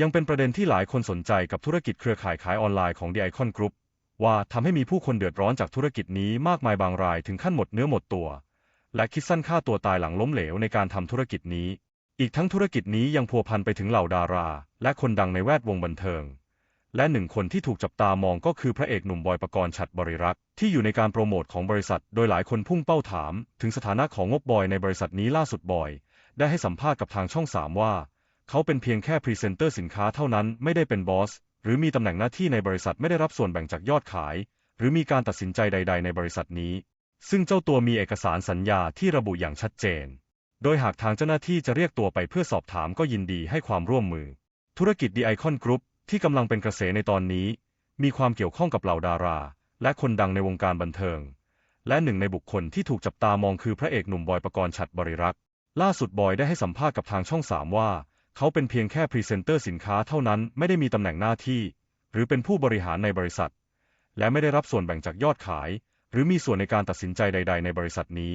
ยังเป็นประเด็นที่หลายคนสนใจกับธุรกิจเครือข่ายขายออนไลน์ของ The Icon Group ว่าทำให้มีผู้คนเดือดร้อนจากธุรกิจนี้มากมายบางรายถึงขั้นหมดเนื้อหมดตัว และคิดสั้นฆ่าตัวตายหลังล้มเหลวในการทำธุรกิจนี้ อีกทั้งธุรกิจนี้ยังพัวพันไปถึงเหล่าดารา และคนดังในแวดวงบันเทิง และหนึ่งคนที่ถูกจับตามองก็คือพระเอกหนุ่มบอยปกรณ์ฉัตรบริรักษ์ที่อยู่ในการโปรโมทของบริษัท โดยหลายคนพุ่งเป้าถาม ถึงสถานะของงบบอยในบริษัทนี้ล่าสุดบอย ได้ให้สัมภาษณ์กับทางช่องสามว่า เขาเป็นเพียงแค่พรีเซนเตอร์สินค้าเท่านั้นไม่ได้เป็นบอส หรือมีตำแหน่งหน้าที่ในบริษัทไม่ได้รับส่วนแบ่งจากยอดขาย หรือมีการตัดสินใจใด ๆ ในบริษัทนี้ ซึ่งเจ้าตัวมีเอกสารสัญญาที่ระบุอย่างชัดเจน โดยหากทางเจ้าหน้าที่จะเรียกตัวไปเพื่อสอบถามก็ยินดีให้ความร่วมมือ ธุรกิจ The Icon Group ที่กำลังเป็นกระแสในตอนนี้ มีความเกี่ยวข้องกับเหล่าดารา และคนดังในวงการบันเทิง และหนึ่งในบุคคลที่ถูกจับตามองคือพระเอกหนุ่มบอยปกรณ์ฉัตรบริรักษ์ล่าสุดบอยได้ให้สัมภาษณ์กับทางช่องสามว่า เขาเป็นเพียงแค่พรีเซนเตอร์สินค้าเท่านั้นไม่ได้มีตำแหน่งหน้าที่ หรือเป็นผู้บริหารในบริษัท และไม่ได้รับส่วนแบ่งจากยอดขาย หรือมีส่วนในการตัดสินใจใด ๆ ในบริษัทนี้